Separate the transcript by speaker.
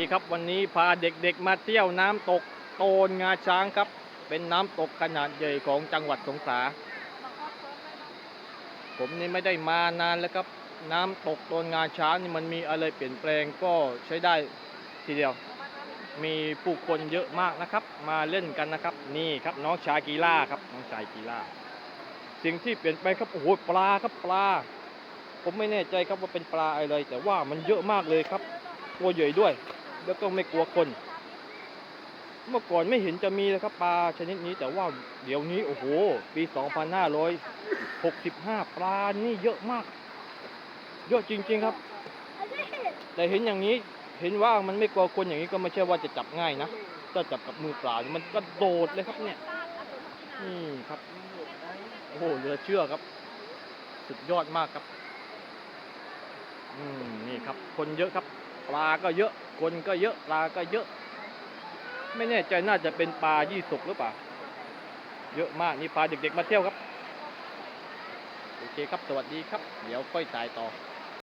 Speaker 1: ดีครับวันนี้พาเด็กๆมาเที่ยวน้ำตกโตนงาช้างครับ เป็นน้ำตกขนาดใหญ่ของจังหวัดสงขลาผมนี่ไม่ได้มานานแล้วครับ น้ำตกโตนงาช้างนี่มันมีอะไรเปลี่ยนแปลงก็ใช้ได้ทีเดียว มีผู้คนเยอะมากนะครับ มาเล่นกันนะครับ นี่ครับน้องชายกีฬาครับน้องชายกีฬาสิ่งที่เปลี่ยนไปครับโอ้โหปลาครับปลา ผมไม่แน่ใจครับว่าเป็นปลาอะไรแต่ว่ามันเยอะมากเลยครับตัวใหญ่ด้วย แล้วก็ไม่กลัวคน เมื่อก่อนไม่เห็นจะมีเลยครับปลาชนิดนี้แต่ว่าเดี๋ยวนี้โอ้โห ปี 2565 ปลานี่เยอะมาก เยอะจริง ๆครับ แต่เห็นอย่างนี้เห็นว่ามันไม่กลัวคนอย่างนี้ก็ไม่ใช่ว่าจะจับง่ายนะถ้าจับกับมือเปล่ามันกระโดดเลยครับเนี่ยนี่ครับ โอ้โหเหลือเชื่อครับ สุดยอดมากครับ อืมนี่ครับ คนเยอะครับ ปลาก็เยอะ คนก็เยอะ ปลาก็เยอะ ไม่แน่ใจน่าจะเป็นปลายี่สกหรือเปล่า เยอะมากนี่ปลาเด็กๆมาเที่ยวครับ โอเคครับ สวัสดีครับ เดี๋ยวค่อยตายต่อ